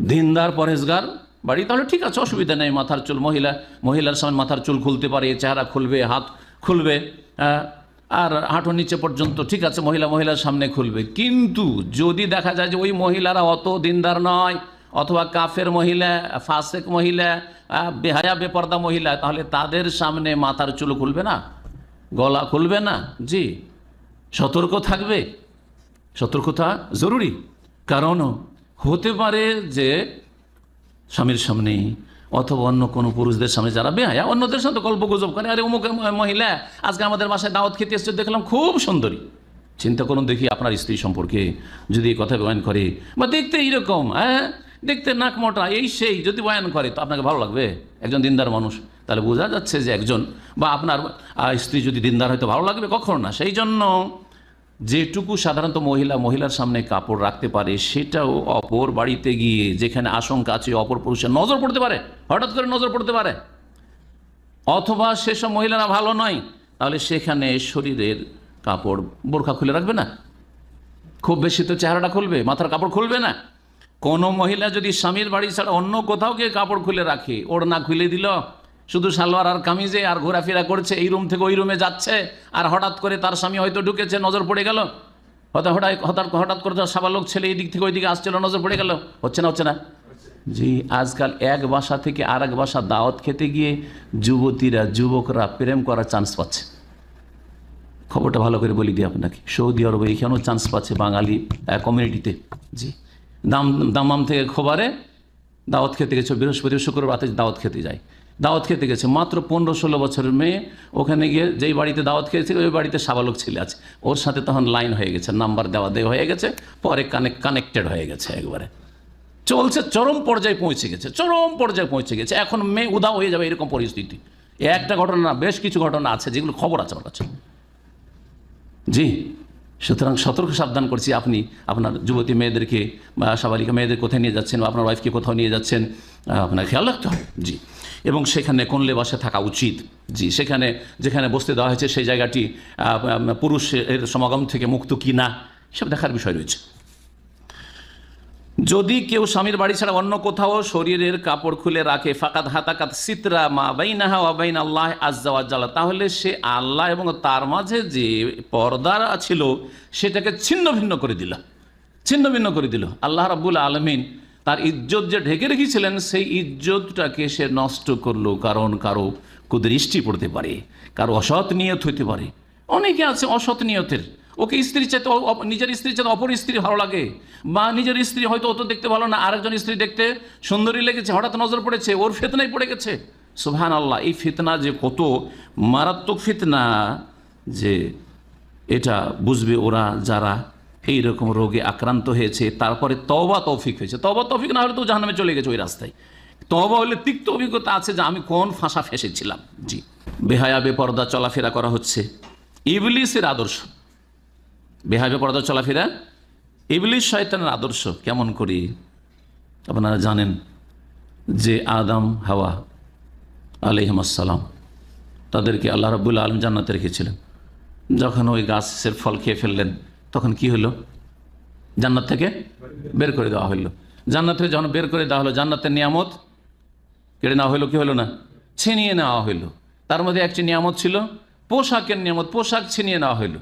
দিনদার পরেশগার বাড়ি তাহলে ঠিক আছে অসুবিধা নেই মাথার চুল মহিলা মহিলার সামনে মাথার চুল খুলতে পারে চেহারা খুলবে হাত খুলবে আহ, আর হাঁটুর নিচে পর্যন্ত ঠিক আছে মহিলা মহিলার সামনে খুলবে। কিন্তু যদি দেখা যায় যে ওই মহিলারা অত দিনদার নয় অথবা কাফের মহিলা ফাসেক মহিলা বেহায়া বেপর্দা মহিলা তাহলে তাদের সামনে মাথার চুল খুলবে না? গলা খুলবে না? জি। সতর্ক থাকবে? সতর্কতা জরুরি। কারণ হতে পারে যে স্বামীর সামনে অথবা অন্য কোনো পুরুষদের সামনে যারা বেহায়া, অন্যদের সাথে গল্প গুজব করে, আরে অমুক মহিলা, আজকে আমাদের বাসায় দাওয়াত খেতে এসছে, দেখলাম খুব সুন্দরী। চিন্তা করুন দেখি আপনার স্ত্রী সম্পর্কে যদি এই কথা বয়ান করে, বা দেখতে এইরকম হ্যাঁ? দেখতে নাক মোটা, এই সেই। যদি বয়ান করে, তো আপনাকে ভালো লাগবে? একজন দিনদার মানুষ, তাহলে বোঝা যাচ্ছে যে একজন বা আপনার স্ত্রী যদি দিনদার হয়তো ভালো লাগবে? কখনো না, সেই জন্য যেটুকু সাধারণত মহিলা মহিলার সামনে কাপড় রাখতে পারে, সেটাও অপর বাড়িতে গিয়ে যেখানে আশঙ্কা আছে অপর পুরুষের নজর পড়তে পারে, হঠাৎ করে নজর পড়তে পারে। অথবা সেসব মহিলারা ভালো নয়, তাহলে সেখানে শরীরের কাপড় বোরখা খুলে রাখবে না। খুব বেশি তো চেহারাটা খুলবে, মাথার কাপড় খুলবে না। কোনো মহিলা যদি স্বামীর বাড়ি ছাড়া অন্য কোথাও গিয়ে কাপড় খুলে রাখে ওর না খুলে দিল শুধু সালোয়ার আর কামিজে আর ঘোরাফেরা করছে, এই রুম থেকে ওই রুমে যাচ্ছে, আর হঠাৎ করে তার স্বামী হয়তো ঢুকেছে, নজর পড়ে গেল। হঠাৎ হঠাৎ হঠাৎ করে তার সাবালক ছেলে এই দিক থেকে ওই দিকে আসছিল, নজর পড়ে গেল। হচ্ছে না হচ্ছে না? জি, আজকাল এক বাসা থেকে আর এক বাসা দাওয়াত খেতে গিয়ে যুবতীরা, যুবকরা প্রেম করার চান্স পাচ্ছে। খবরটা ভালো করে বলি দিই আপনাকে। সৌদি আরবে এখানেও চান্স পাচ্ছে বাঙালি কমিউনিটিতে জি। দাম দামাম থেকে খবরে দাওয়াত খেতে গেছে, বৃহস্পতি, শুক্রবার রাতে দাওয়াত খেতে যায়। দাওয়াত খেতে গেছে। মাত্র পনেরো ষোলো বছরের মেয়ে ওখানে গিয়ে যেই বাড়িতে দাওয়াত খেয়েছে ওই বাড়িতে সাবালক ছেলে আছে ওর সাথে তখন লাইন হয়ে গেছে নাম্বার দেওয়া দেওয়া হয়ে গেছে, পরে কানেক্ট কানেক্টেড হয়ে গেছে একবারে। চলছে, চরম পর্যায়ে পৌঁছে গেছে, চরম পর্যায়ে পৌঁছে গেছে। এখন মেয়ে উদাও হয়ে যাবে এরকম পরিস্থিতি। একটা ঘটনা বেশ কিছু ঘটনা আছে যেগুলো খবর আছে আমার কাছে। জি। সুতরাং সতর্ক সাবধান করছি আপনি, আপনার যুবতী মেয়েদেরকে বা সাবালিকা মেয়েদের কোথায় নিয়ে যাচ্ছেন বা আপনার ওয়াইফকে কোথাও নিয়ে যাচ্ছেন আপনার খেয়াল রাখতে হবে। জি। এবং সেখানে কোন লেবাসে থাকা উচিত? জি, সেখানে, যেখানে বসতে দেওয়া হয়েছে সেই জায়গাটি পুরুষের সমাগম থেকে মুক্ত কি না, সব দেখার বিষয় রয়েছে। যদি কেউ স্বামীর বাড়ি ছাড়া অন্য কোথাও শরীরের কাপড় খুলে রাখে ফাকাত হাতাকাত সিতরা মা বাইনাহা ওয়াবাইন আল্লাহ আজ্জাওয়াজ্জালা তাহলে সে আল্লাহ এবং তার মাঝে যে পর্দা ছিল, সেটাকে ছিন্ন ভিন্ন করে দিল। ছিন্ন ভিন্ন করে দিল। আল্লাহ রাবুল আলমিন তার ইজ্জত যে ঢেকে রেখেছিলেন, সেই ইজ্জতটাকে সে নষ্ট করল কারণ কারও কুদৃষ্টি পড়তে পারে, কারও অসৎ নিয়ত হইতে পারে। অনেকে আছে অসৎ নিয়তের। ওকে স্ত্রী চাইতে নিজের স্ত্রী চাইতে অপর স্ত্রী ভালো লাগে। বা নিজের স্ত্রী হয়তো অত দেখতে ভালো না, আরেকজন স্ত্রী দেখতে সুন্দরী লেগেছে, হঠাৎ নজর পড়েছে, ওর ফেতনাই পড়ে গেছে। সুবহান আল্লাহ এই ফিতনা যে কত মারাত্মক ফিতনা যে এটা বুঝবে ওরা যারা এই রকম রোগে আক্রান্ত হয়েছে। তারপরে তবা তৌফিক হয়েছে। তবা তৌফিক না হলে তো জাহান্নামে চলে গেছে ওই রাস্তায়। তবা হলে তিক্ত অভিজ্ঞতা আছে যে আমি কোন ফাঁসা ফেসেছিলাম। জি। বেহায়া, বেপর্দা, চলাফেরা করা হচ্ছে। ইবলিসের আদর্শ। বেহাবে পর্দা চলাফেরা। ইবলিশ শয়তানের আদর্শ, কেমন করি? আপনারা জানেন যে আদম, হাওয়া আলহিমাসাল্লাম তাদেরকে আল্লাহ রাবুল্লা আলম জান্নাতে রেখেছিলেন। যখন ওই গাছের ফল খেয়ে ফেললেন, তখন কি হলো? জান্নাত থেকে বের করে দেওয়া হলো। জান্নাত থেকে যখন বের করে দেওয়া হলো, জান্নাতের নিয়ামত কেড়ে নেওয়া হলো, কি হলো না? ছিনিয়ে নেওয়া হইল তার মধ্যে একটি নিয়ামত ছিল, পোশাকের নিয়ামত, পোশাক ছিনিয়ে নেওয়া হইল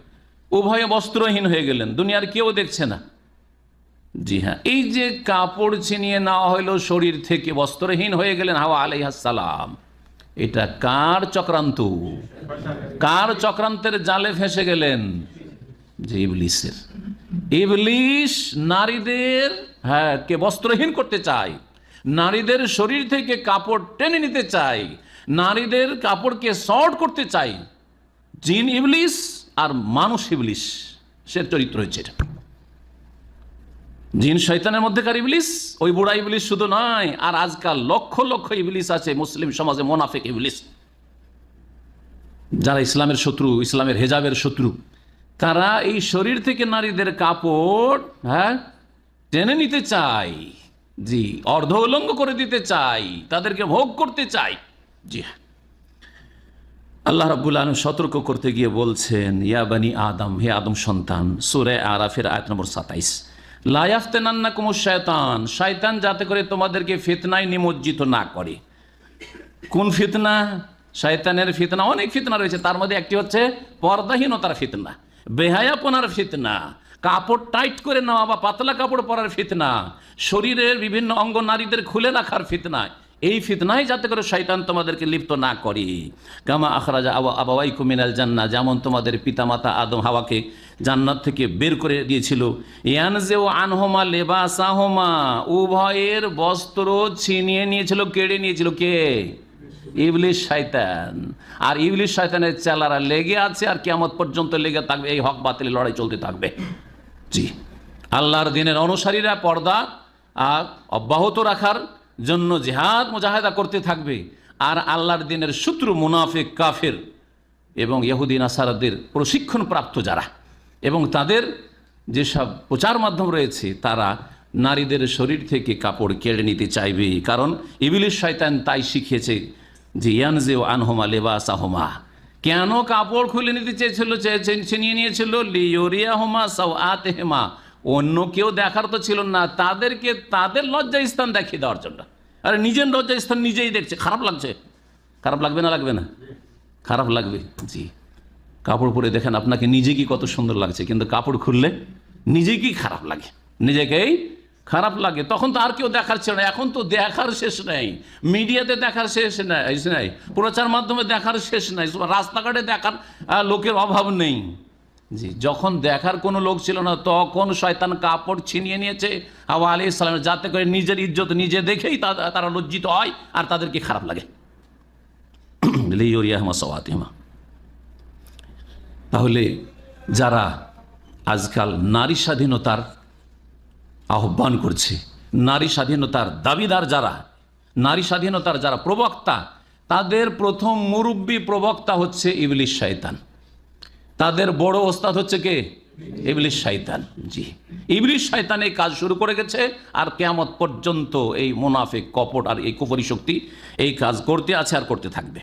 উভয়ে বস্ত্রহীন হয়ে গেলেন। দুনিয়ার কেউ দেখছে না। জি হ্যাঁ এই যে কাপড় ছিনিয়ে নেওয়া হইল শরীর থেকে বস্ত্রহীন হয়ে গেলেন হাওয়া আলাইহাসালাম এটা কার চক্রান্ত? কার চক্রান্তের জালে ফেসে গেলেন? যে ইবলিসের। ইবলিশ নারীদের হ্যাঁ কে বস্ত্রহীন করতে চায়, নারীদের শরীর থেকে কাপড় টেনে নিতে চাই নারীদের কাপড়কে শর্ট করতে চাই জিন ইবলিস আর মানুষ ইবলিস, সে চরিত্র হচ্ছে এটা। জিন শয়তানের মধ্যেকার ইবলিস, ওই বুড়া ইবলিস শুধু নয়, আর আজকাল লক্ষ লক্ষ ইবলিস আছে, মুসলিম সমাজে মোনাফেক ইবলিস। যারা ইসলামের শত্রু, ইসলামের হেজাবের শত্রু, তারা এই শরীর থেকে নারীদের কাপড় হ্যাঁ টেনে নিতে চাই জি, অর্ধ উলঙ্গ করে দিতে চাই তাদেরকে ভোগ করতে চাই জি হ্যাঁ। আল্লাহ রাবুল আলম সতর্ক করতে গিয়ে বলছেন, ইয়া বানি আদম, হে আদম সন্তান, সুরে আরাফের আয়াত নম্বর সাতাইশ। লায়াফতেনান্না কুমুর শয়তান শয়তান যাতে করে তোমাদেরকে ফিতনায় নিমজ্জিত না করে। কোন ফিতনা? শয়তানের ফিতনা, অনেক ফিতনা রয়েছে। তার মধ্যে একটি হচ্ছে পর্দাহীনতার ফিতনা, বেহায়াপনার ফিতনা, কাপড় টাইট করে নেওয়া বা পাতলা কাপড় পরার ফিতনা, শরীরের বিভিন্ন অঙ্গ নারীদের খুলে রাখার ফিতনা। এই ফিতনায় যাতে করে শয়তান তোমাদেরকে লিপ্ত না করে। কামা আখরাজা আবা আবাওয়াই কুমিনাল জান্না, যেমন তোমাদের পিতামাতা আদম হাওয়াকে জান্নাত থেকে বের করে দিয়েছিল। ও আনহোমা লেবাসাহোমা, উভয়ের বস্ত্র ছিনিয়ে নিয়েছিল, কেড়ে নিয়েছিল কে? ইবলিশ শয়তান। আর ইবলিশ শয়তানের চেলারা লেগে আছে, আর কেমত পর্যন্ত লেগে থাকবে, এই হক বাতিলের লড়াই চলতে থাকবে। জি। আল্লাহর দিনের অনুসারীরা পর্দা আর অব্যাহত রাখার জন্য জেহাদ মুজাহেদা করতে থাকবে। আর আল্লাহর দিনের শত্রু মুনাফিক কাফের এবং ইহুদিন আসারাদের প্রশিক্ষণ প্রাপ্ত যারা। এবং তাদের যেসব প্রচার মাধ্যম রয়েছে, তারা নারীদের শরীর থেকে কাপড় কেড়ে নিতে চাইবে। কারণ ইবিলিশ শয়তান তাই শিখিয়েছে যে ইয়ানজে ও আনহোমা লেবাস আহমা কেন কাপড় খুলে নিতে চেয়েছিল ছিনিয়ে নিয়েছিল? লিওরিয়া হোমা সাউ আতে হেমা অন্য কেউ দেখার তো ছিল না। তাদেরকে, তাদের লজ্জা স্থান দেখিয়ে দেওয়ার জন্য। আরে নিজের লজ্জা স্থান নিজেই দেখছে। খারাপ লাগছে। খারাপ লাগবে না লাগবে না? খারাপ লাগবে। জি। কাপড় পরে দেখেন আপনাকে নিজে কি কত সুন্দর লাগছে। কিন্তু কাপড় খুললে নিজেকেই খারাপ লাগে? নিজেকেই খারাপ লাগে। তখন তো আর কেউ দেখার ছিল না। এখন তো দেখার শেষ নেই। মিডিয়াতে দেখার শেষ নাই নাই। প্রচার মাধ্যমে দেখার শেষ নাই। রাস্তাঘাটে দেখার লোকের অভাব নেই। জি, যখন দেখার কোনো লোক ছিল না, তখন শয়তান কাপড় ছিনিয়ে নিয়েছে। হাওয়া আলী ইসলামের যাতে করে নিজের ইজ্জত নিজে দেখেই তারা লজ্জিত হয় আর তাদেরকে খারাপ লাগে। তাহলে যারা আজকাল নারী স্বাধীনতার আহ্বান করছে, নারী স্বাধীনতার দাবিদার যারা, নারী স্বাধীনতার যারা প্রবক্তা, তাদের প্রথম মুরব্বী প্রবক্তা হচ্ছে ইবলিশ শয়তান। তাদের বড় ওস্তাদ হচ্ছে কে? ইবলিশ শয়তান জি। ইবলিশ শয়তান এই কাজ শুরু করে গেছে আর কেয়ামত পর্যন্ত এই মুনাফিক, কপট আর এই কুপরি শক্তি এই কাজ করতে আছে আর করতে থাকবে।